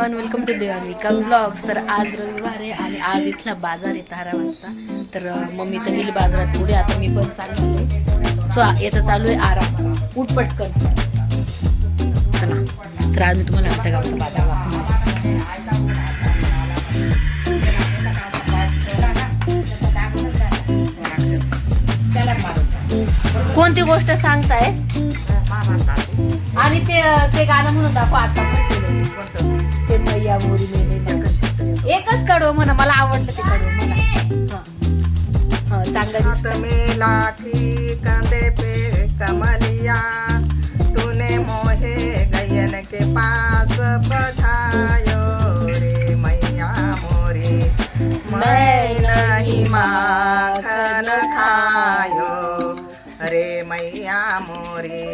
Everyone welcome to Devanika blogs तर आज रविवार आहे आणि आज इथला बाजार आहे तारावांचा तर मम्मी तर गेली बाजारात पुढे. आता मी पण चालले सो याचा चालू आहे आराम. उठ पटकन. चला. तर आज मी तुम्हाला आमच्या गावचा बाजार दाखवणार कोणती गोष्ट सांगताय? आणि ते ते गाणं म्हणून दाखव. आता या मोरी मेले एकच कडव म्हणा मला आवडलं ते कडव म्हणा. चांगलं में लाठी कंधे पे कमलिया तूने मोहे गयन के पास बैठायो रे मैया मोरी. मैं नहीं माखन खायो रे मैया मोरी.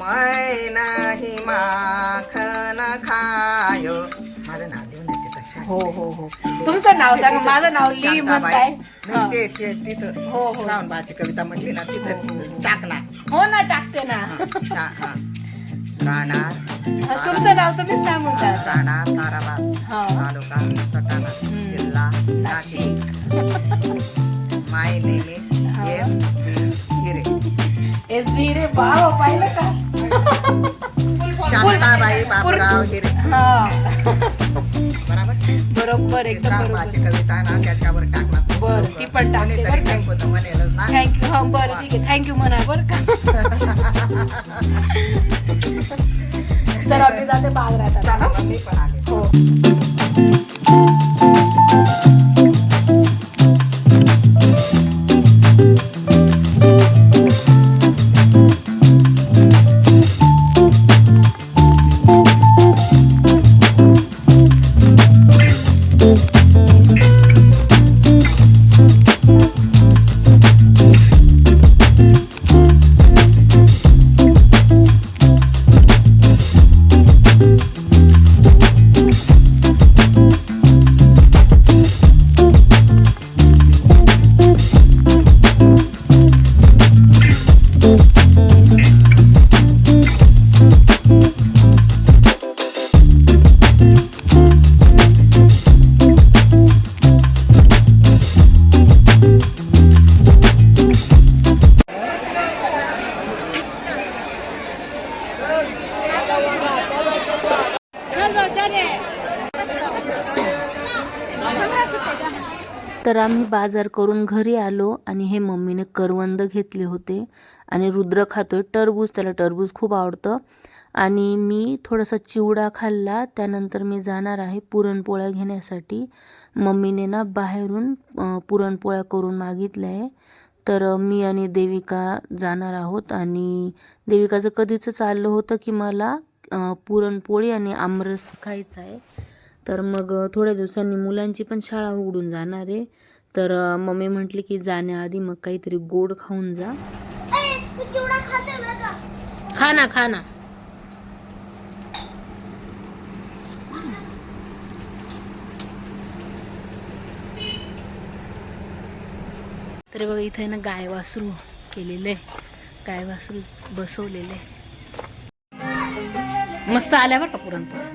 मैं नहीं माखन खायो माझं नाव लिहून देते तशा हो हो हो तुमचं नाव सांगा माझं नाव ली. म्हणताय हा. ते- ते- तिथं हो, हो. श्रावणबाळची कविता म्हटली ना हो, तिथं हो. टाक ना हो ना टाकते ना हा, शा- हा. राहणार हा, तुमचं नाव तुम्हीच सांगून द्या राहणार ताराबाद हा तालुका सटाणा हम्म. जिल्हा नाशिक माय नेम इज हा. एस हिरे एस बी रे वाव पाहिलं का शांताबाई बाबूराव हिरे हा बरोबर एकदम बरोबर. कविता ना त्याच्यावर टाक ना. बरं, ती पण टाकते बरं का? link होतं म्हणेलच ना. थँक्यू हा बरं ठीक आहे. थँक्यू म्हणा बरं का? तर आम्ही जाते बाजारात आता चला मग मी पण आले. हो. तर आम्ही बाजार करून घरी आलो आणि हे मम्मीने करवंद घेतले होते. आणि रुद्र खातोय. टरबूज त्याला टरबूज खूप आवडतं. आणि मी थोडासा चिवडा खाल्ला. त्यानंतर मी जाणार आहे पुरणपोळ्या घेण्यासाठी. मम्मीने ना बाहेरून पुरणपोळ्या करून मागितल्या आहे. तर मी आणि देविका जाणार आहोत आणि देविकाचं कधीच चाललं होतं की मला पुरणपोळी आणि आमरस खायचा आहे. तर मग थोड्या दिवसांनी मुलांची पण शाळा उघडून जाणार आहे. तर मम्मी म्हटली की जाण्याआधी मग काहीतरी गोड खाऊन जा. खा ना खा ना. तर बघा इथे ना गाय वासरू केलेलं आहे. गाय वासरू बसवलेलं आहे. मस्त आल्या बरं का पुरणपोळ्या?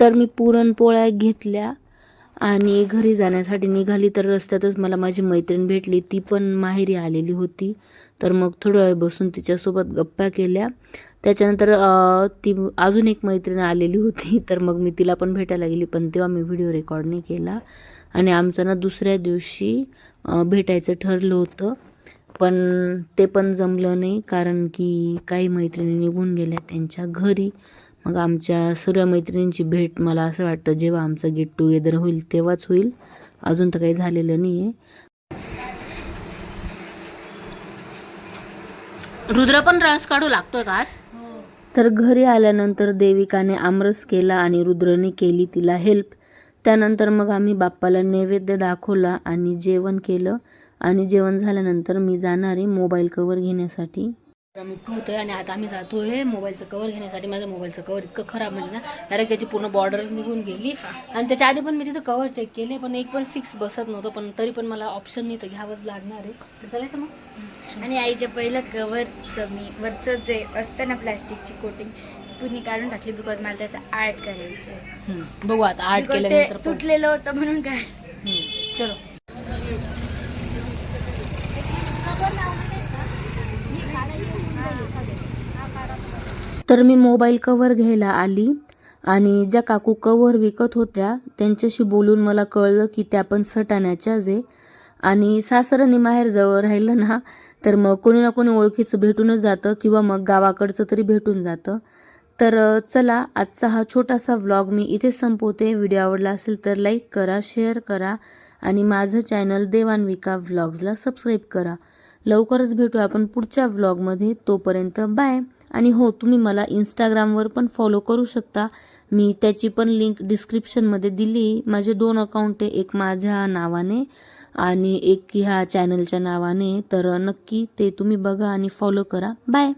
तर मी पुरणपोळ्या घेतल्या. आणि घरी जाण्यासाठी निघाली तर रस्त्यातच मला माझी मैत्रीण भेटली. ती पण माहेरी आलेली होती. तर मग थोडा वेळ बसून तिच्यासोबत गप्पा केल्या. त्याच्यानंतर ती अजून एक मैत्रीण आलेली होती. तर मग मी तिला पण भेटायला गेली. पण तेव्हा मी व्हिडिओ रेकॉर्ड नाही केला. आणि आमचं ना दुसऱ्या दिवशी भेटायचं ठरलं होतं. पण ते पण जमलं नाही. कारण की काही मैत्रिणी निघून गेल्या त्यांच्या घरी. मग आमच्या सर्व मैत्रिणींची भेट मला असं वाटतं जेव्हा आमचं गेट टुगेदर होईल तेव्हाच होईल. अजून तर काही झालेलं नाही आहे रुद्र पण रस काढू लागतोय का आज? तर घरी आल्यानंतर देविकाने आमरस केला आणि रुद्रने केली तिला हेल्प त्यानंतर मग आम्ही बाप्पाला नैवेद्य दाखवला आणि जेवण केलं. आणि जेवण झाल्यानंतर मी जाणार आहे मोबाईल कवर घेण्यासाठी. आम्ही होतोय आणि आता आम्ही जातोय मोबाईलचं कवर घेण्यासाठी. माझं मोबाईलचं कवर इतकं खराब म्हणजे ना डायरेक्ट त्याची पूर्ण बॉर्डरच निघून गेली. आणि त्याच्या आधी पण मी तिथं कवर चेक केले पण एक पण फिक्स बसत नव्हतं पण तरी पण मला ऑप्शन नाही तर घ्यावंच लागणार आहे. तर चालायचं मग. आणि आईच्या पहिलं कवरचं मी वरचं जे असतं ना प्लॅस्टिकची कोटिंग पुन्हा काढून टाकली बिकॉज मला त्याचं आर्ट करायचं. बघू आता आर्ट पण. तुटलेलं होतं म्हणून काय. चलो. तर मी मोबाईल कवर घ्यायला आली आणि ज्या काकू कवर विकत होत्या त्यांच्याशी बोलून मला कळलं की त्या पण सटाण्याच्याच आहे. आणि सासर आणि माहेर जवळ राहिलं ना तर मग कोणी ना कोणी ओळखीचं भेटूनच जातं किंवा मग गावाकडचं तरी भेटून जातं. तर चला आजचा हा छोटासा व्लॉग मी इथे संपवते. व्हिडिओ आवडला असेल तर लाईक करा शेअर करा आणि माझं चॅनल देवानविका व्लॉग्सला सबस्क्राईब करा. लवकरच भेटू आपण पुढच्या व्लॉगमध्ये. तोपर्यंत बाय. आणि हो तुम्ही मला इंस्टाग्रामवर पण फॉलो करू शकता. मी त्याची पण लिंक डिस्क्रिप्शनमध्ये दिली. माझे दोन अकाउंट आहे एक माझ्या नावाने आणि एक ह्या चॅनलच्या नावाने. तर नक्की ते तुम्ही बघा आणि फॉलो करा. बाय